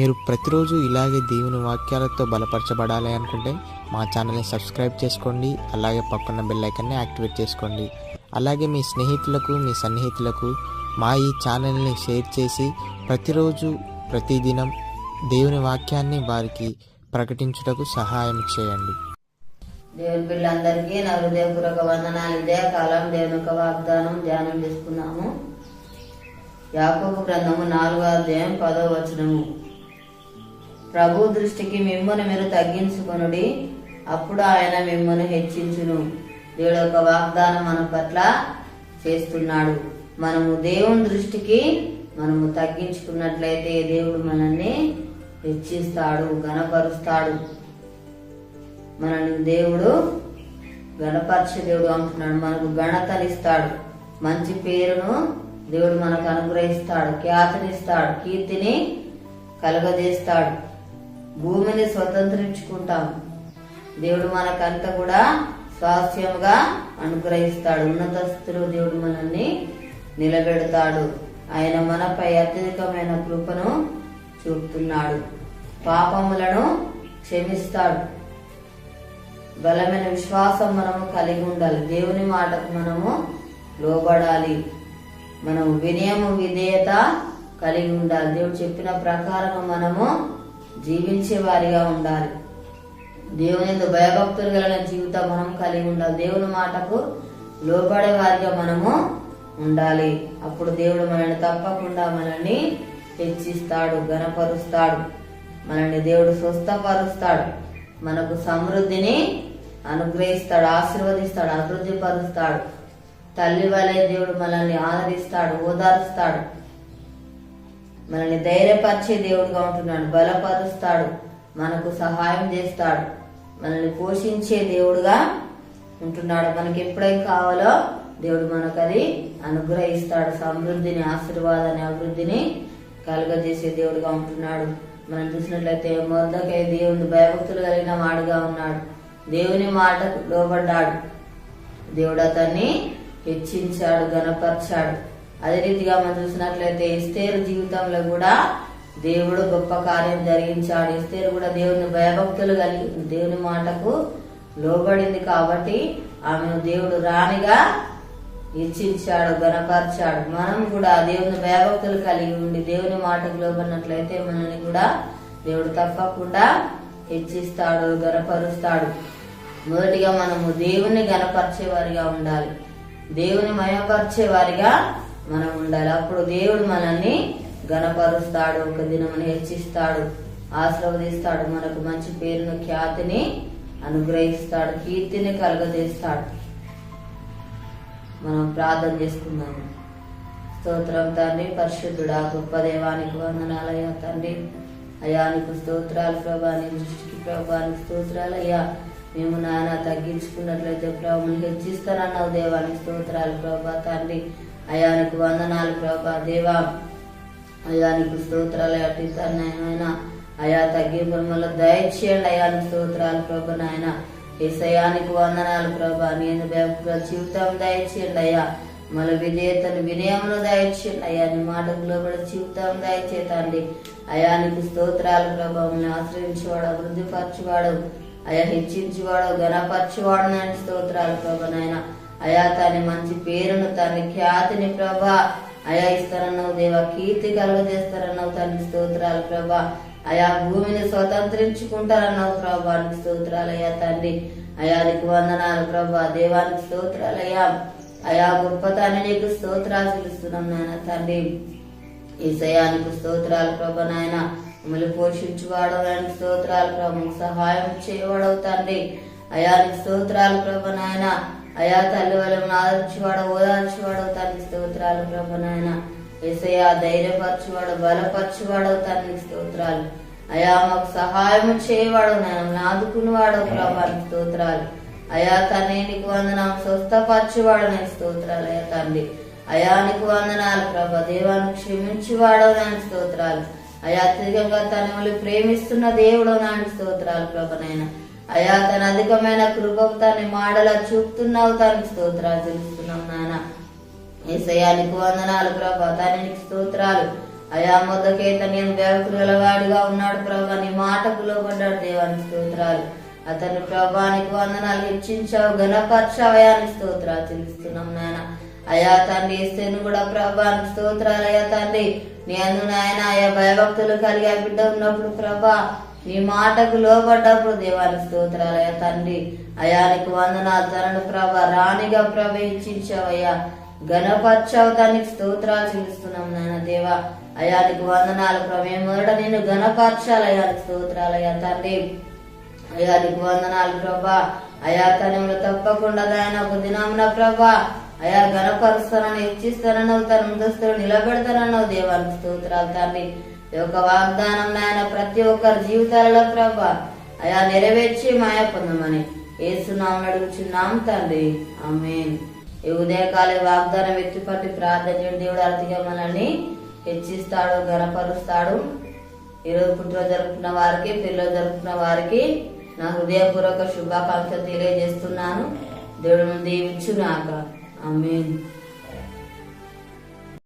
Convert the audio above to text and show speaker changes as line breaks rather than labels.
మీరు ప్రతిరోజు ఇలాగే దేవుని వాక్యాలతో బలపరచబడాలి అనుకుంటే మా ఛానల్ని సబ్స్క్రైబ్ చేసుకోండి అలాగే పక్కన బెల్ ఐకాన్ని యాక్టివేట్ చేసుకోండి. అలాగే మీ స్నేహితులకు మీ సన్నిహితులకు మా ఈ ఛానల్ని షేర్ చేసి ప్రతిరోజు ప్రతిదినం దేవుని వాక్యాన్ని వారికి ప్రకటించుటకు సహాయం చేయండి.
దేవుని పిల్లలందరికీ నా హృదయపూర్వక వందనాలు. ఇదే కాలం దేవుని యొక్క వాగ్దానం ధ్యానం చేసుకున్నాము. యాకోబు గ్రంథము నాలుగో అధ్యాయం పదో వచనము. ప్రభు దృష్టికి మిమ్మను మీరు తగ్గించుకొనుడి. అప్పుడు ఆయన మిమ్మల్ని హెచ్చించును. దేవుడు ఒక వాగ్దానం మన పట్ల చేస్తున్నాడు. మనము దేవుని దృష్టికి మనము తగ్గించుకున్నట్లయితే దేవుడు మనల్ని హెచ్చిస్తాడు గణపరుస్తాడు మనల్ని దేవుడు గణపరిచే దేవుడు అంటున్నాడు. మనకు గణతనిస్తాడు మంచి పేరును దేవుడు మనకు అనుగ్రహిస్తాడు ఖ్యాతినిస్తాడు కీర్తిని కలుగజేస్తాడు. భూమిని స్వతంత్రించుకుంటాం. దేవుడు మనకంతా కూడా స్వాస్థ్యంగా అనుగ్రహిస్తాడు. ఉన్నత స్థితిలో దేవుడు మనల్ని నిలబెడతాడు. ఆయన మనపై అత్యధికమైన కృపను చూపుతున్నాడు. పాపములను క్షమిస్తాడు. బలమైన విశ్వాసం మనము కలిగి ఉండాలి. దేవుని మాటకు మనము లోబడాలి. మనము వినయము విధేయత కలిగి ఉండాలి. దేవుడు చెప్పిన ప్రకారం మనము జీవించే వారిగా ఉండాలి. దేవుని భయభక్తులు కలిగిన జీవితం మనం కలిగి ఉండాలి. దేవుని మాటకు లోబడే వారిగా మనము ఉండాలి. అప్పుడు దేవుడు మనల్ని తప్పకుండా మనల్ని హెచ్చిస్తాడు ఘనపరుస్తాడు. మనల్ని దేవుడు స్వస్థపరుస్తాడు. మనకు సమృద్ధిని అనుగ్రహిస్తాడు ఆశీర్వదిస్తాడు అభివృద్ధి పరుస్తాడు తల్లి వలె దేవుడు మనల్ని ఆదరిస్తాడు ఓదారుస్తాడు. మనల్ని ధైర్యపరిచే దేవుడుగా ఉంటున్నాడు. బలపరుస్తాడు. మనకు సహాయం చేస్తాడు. మనల్ని పోషించే దేవుడుగా ఉంటున్నాడు. మనకి ఎప్పుడేం కావాలో దేవుడు మనకు అది అనుగ్రహిస్తాడు. సమృద్ధిని ఆశీర్వాదాన్ని అభివృద్ధిని కలుగజేసే దేవుడుగా ఉంటున్నాడు. మనం చూసినట్లయితే మొదకై దేవుని భయభక్తులు కలిగిన వాడుగా ఉన్నాడు. దేవుని మాటకు లోబడ్డాడు. దేవుడు అతన్ని హెచ్చించాడు గనపరిచాడు అదే రీతిగా మనం చూసినట్లయితే ఇస్తేరు జీవితంలో కూడా దేవుడు గొప్ప కార్యం జరిగించాడు. ఇస్తేరు కూడా దేవుని భయభక్తులు కలిగి దేవుని మాటకు లోబడింది కాబట్టి ఆమెను దేవుడు రాణిగా ఇచ్చించాడు గనపరిచాడు మనం కూడా దేవుని భయభక్తులు కలిగి ఉండి దేవుని మాటకు లోబడినట్లయితే మనల్ని కూడా దేవుడు తప్పకుండా హెచ్చిస్తాడు గనపరుస్తాడు మొదటిగా మనము దేవుని గనపరిచే వారిగా ఉండాలి. దేవుని మయపరిచే వారిగా మనం ఉండాలి. అప్పుడు దేవుడు మనల్ని గణపరుస్తాడు ఒక దినం హెచ్చిస్తాడు ఆశీర్వదిస్తాడు మనకు మంచి పేరును ఖ్యాతిని అనుగ్రహిస్తాడు కీర్తిని కలుగజేస్తాడు. మనం ప్రార్థన చేసుకుందాము స్తోత్రం తండ్రి పరిశుద్ధుడా గొప్ప దేవానికి వందనాలయ్యా తండ్రి. అయ్యా నీకు స్తోత్రాలు ప్రభా నీ దృష్టికి ప్రభా నీకు స్తోత్రాలు అయ్యా. మేము నాయన తగ్గించుకున్నట్లయితే ప్రభు హెచ్చిస్తానన్నావు దేవానికి స్తోత్రాలు ప్రభా తండ్రి. అయానికి వందనాలు ప్రభా దేవా. అయ్యానికి స్తోత్రాలు అట్టిస్తాను నాయన. అయా తగ్గింపుల వల్ల దయచేయండి అయ్యా స్తోత్రాలు ప్రభు నాయన. ఏసయానికి వందనాలు ప్రభా. నేను జీవితం దయచేయండి అయ్యా. మన విధేయతను వినయంలో దయచేయండి అయ్యా. నీ మాటకు లోబడి జీవితం దయచేతండి అయానికి స్తోత్రాలు ప్రభావం ఆశ్రయించేవాడు అభివృద్ధిపరచువాడు అయా హెచ్చించేవాడు గణపరచువాడు నాయన స్తోత్రాలు ప్రభు నాయన. అయా తన మంచి పేరును తాని ఖ్యాతిని ప్రభా. అయా ఇస్తారన్నావు దేవా కీర్తి కలుగజేస్తారన్నావు తండ్రి స్తోత్రాలు ప్రభా. అయా భూమిని స్వతంత్రించుకుంటారన్నావు ప్రభా అని స్తోత్రాలు అయ్యా తండ్రి అయానికి వందనాలు ప్రభా దేవానికి స్తోత్రాలు అయ్యా అయా గొప్పతాన్ని నీకు స్తోత్రాలు తెలుస్తున్నాం నాయన తండ్రి ఈసయానికి స్తోత్రాలు ప్రభా నాయన. మమ్మల్ని పోషించువాడు స్తోత్రాలు ప్రభు సహాయం చేయవాడవు తండ్రి అయానికి స్తోత్రాలు ప్రభ నాయన. అయా తల్లి వాళ్ళని ఆదర్చివాడు ఓదార్చివాడు తండ్రి స్తోత్రాలు ప్రభునాయన ఏసయ్యా ధైర్యపరచువాడు బలపరచువాడు తండ్రి స్తోత్రాలు. అయా మాకు సహాయం చేయవాడు నాయన ఆదుకునివాడు ప్రభానికి స్తోత్రాలు. అయా తనే నీకు వందనం స్వస్థపరచువాడు నేను స్తోత్రాలు అయ్యా తండ్రి అయానికి వందనాలు ప్రభా దేవాన్ని క్షమించువాడో నాని స్తోత్రాలు. అయా అత్యధికంగా తన మళ్ళీ ప్రేమిస్తున్న దేవుడో నాని స్తోత్రాలు ప్రభనైనా అయా తన అధికమైన కృపకు తన మాడలా చూపుతున్నావు తనకి స్తోత్రాలు తెలుస్తున్నాం నాయన ఏసయానికి వందనాలు ప్రభా తనకి స్తోత్రాలు. అయా మొదకైతే నేను దేవకుల వాడిగా ఉన్నాడు ప్రభా నీ మాటకు లోపడ్డాడు దేవానికి స్తోత్రాలు. అతను ప్రభానికి వందనాలు హెచ్చించావు ఘనపరచావు స్తోత్రాలు తెలుస్తున్నాం నాయన అయా తండ్రి ఇస్తేను కూడా ప్రభానికి స్తోత్రాలు అయ్యా తండ్రి. నేను నాయన అయా భయభక్తులు కలిగి బిడ్డ ఉన్నప్పుడు ప్రభా నీ మాటకు లోబడ్డప్పుడు దేవాని స్తోత్రాలు తండ్రి. అయానికి వందనాలు. తనను ప్రభ రాణిగా ప్రవేశించావయ్యా ఘనపరచావు దానికి స్తోత్రాలు చెల్లిస్తున్నాం నాయన దేవా. అయానికి వందనాలు ప్రభే. మొదట నేను ఘనపరచాలి అయానికి తండ్రి. అయానికి వందనాలు ప్రభా. అయా తనములు తప్పకుండా దాయన ఒక దినమున ప్రభా. అయా ఘనపరుస్తానని హెచ్చిస్తానన్నావు తన ముందస్తులు నిలబెడతానన్నావు దేవానికి స్తోత్రాలు తండ్రి. యొక్క వాగ్దానం నాయన ప్రతి ఒక్కరి జీవితాలలో ప్రభా అయా నెరవేర్చి మాయ పొందమని ఏసునామని అడుగుచున్నాం తండ్రి. ఆమేన్. ఈ ఉదయకాల వాగ్దానం ఎత్తిపట్టి ప్రార్థన చేయడం. దేవుడు అర్థంగా మనల్ని హెచ్చిస్తాడు గనపరుస్తాడు. ఈరోజు పుట్టినరోజు జరుపుకున్న వారికి పిల్లలు జరుపుకున్న వారికి నా హృదయపూర్వక శుభాకాంక్షలు తెలియజేస్తున్నాను. దేవుడు దీవించునాక ఆమేన్.